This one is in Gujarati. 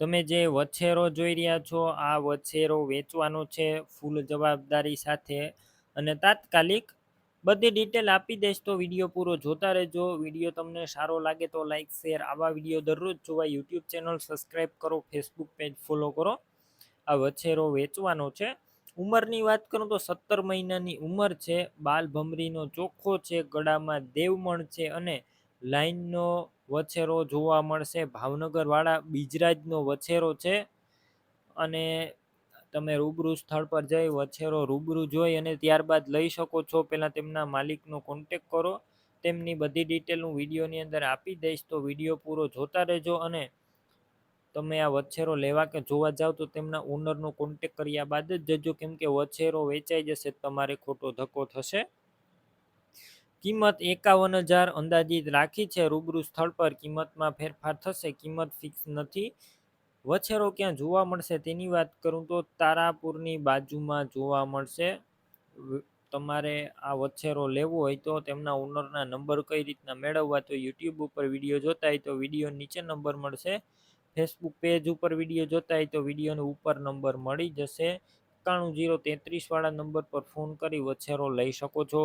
તમે જે વછેરો જોઈ રહ્યા છો, આ વછેરો વેચવાનો છે ફૂલ જવાબદારી સાથે અને તાત્કાલિક બધી ડિટેલ આપી દઈશ તો વીડિયો પૂરો જોતા રહેજો. વીડિયો તમને સારો લાગે તો લાઈક શેર આવા વીડિયો દરરોજ જોવા યુટ્યુબ ચેનલ સબસ્ક્રાઈબ કરો ફેસબુક પેજ ફોલો કરો. આ વછેરો વેચવાનો છે. ઉંમરની વાત કરું તો સત્તર મહિનાની ઉંમર છે, બાલ ભમરીનો ચોખ્ખો છે, ગળામાં દેવમણ છે અને લાઈનનો વછેરો જોવા મળશે. ભાવનગરવાળા બીજરાજનો વછેરો છે અને તમે રૂબરૂ સ્થળ પર જઈ વછેરો રૂબરૂ જોઈ અને ત્યારબાદ લઈ શકો છો. પહેલાં તેમના માલિકનો કોન્ટેક કરો. તેમની બધી ડિટેલ હું વિડીયોની અંદર આપી દઈશ. તો વીડિયો પૂરો જોતા રહેજો અને તમે આ વછેરો લેવા કે જોવા જાઓ તો તેમના ઓનરનો કોન્ટેક કર્યા બાદ જ જજો. કેમ કે વછેરો વેચાઈ જશે, તમારે ખોટો ધક્કો થશે. કિંમત એકાવન હજાર અંદાજિત રાખી છે. રૂબરૂ સ્થળ પર કિંમતમાં ફેરફાર થશે. કિંમત ફિક્સ નથી. વછેરો ક્યાં જોવા મળશે તેની વાત કરું તો તારાપુરની બાજુમાં જોવા મળશે. તમારે આ વછેરો લેવો હોય તો તેમના ઓનરના નંબર કઈ રીતના મેળવવા તો યુટ્યુબ ઉપર વીડિયો જોતા હોય તો વીડિયો નીચે નંબર મળશે. ફેસબુક પેજ ઉપર વીડિયો જોતા હોય તો વિડીયોનો ઉપર નંબર મળી જશે. એકાણું જીરો તેત્રીસવાળા નંબર પર ફોન કરી વછેરો લઈ શકો છો.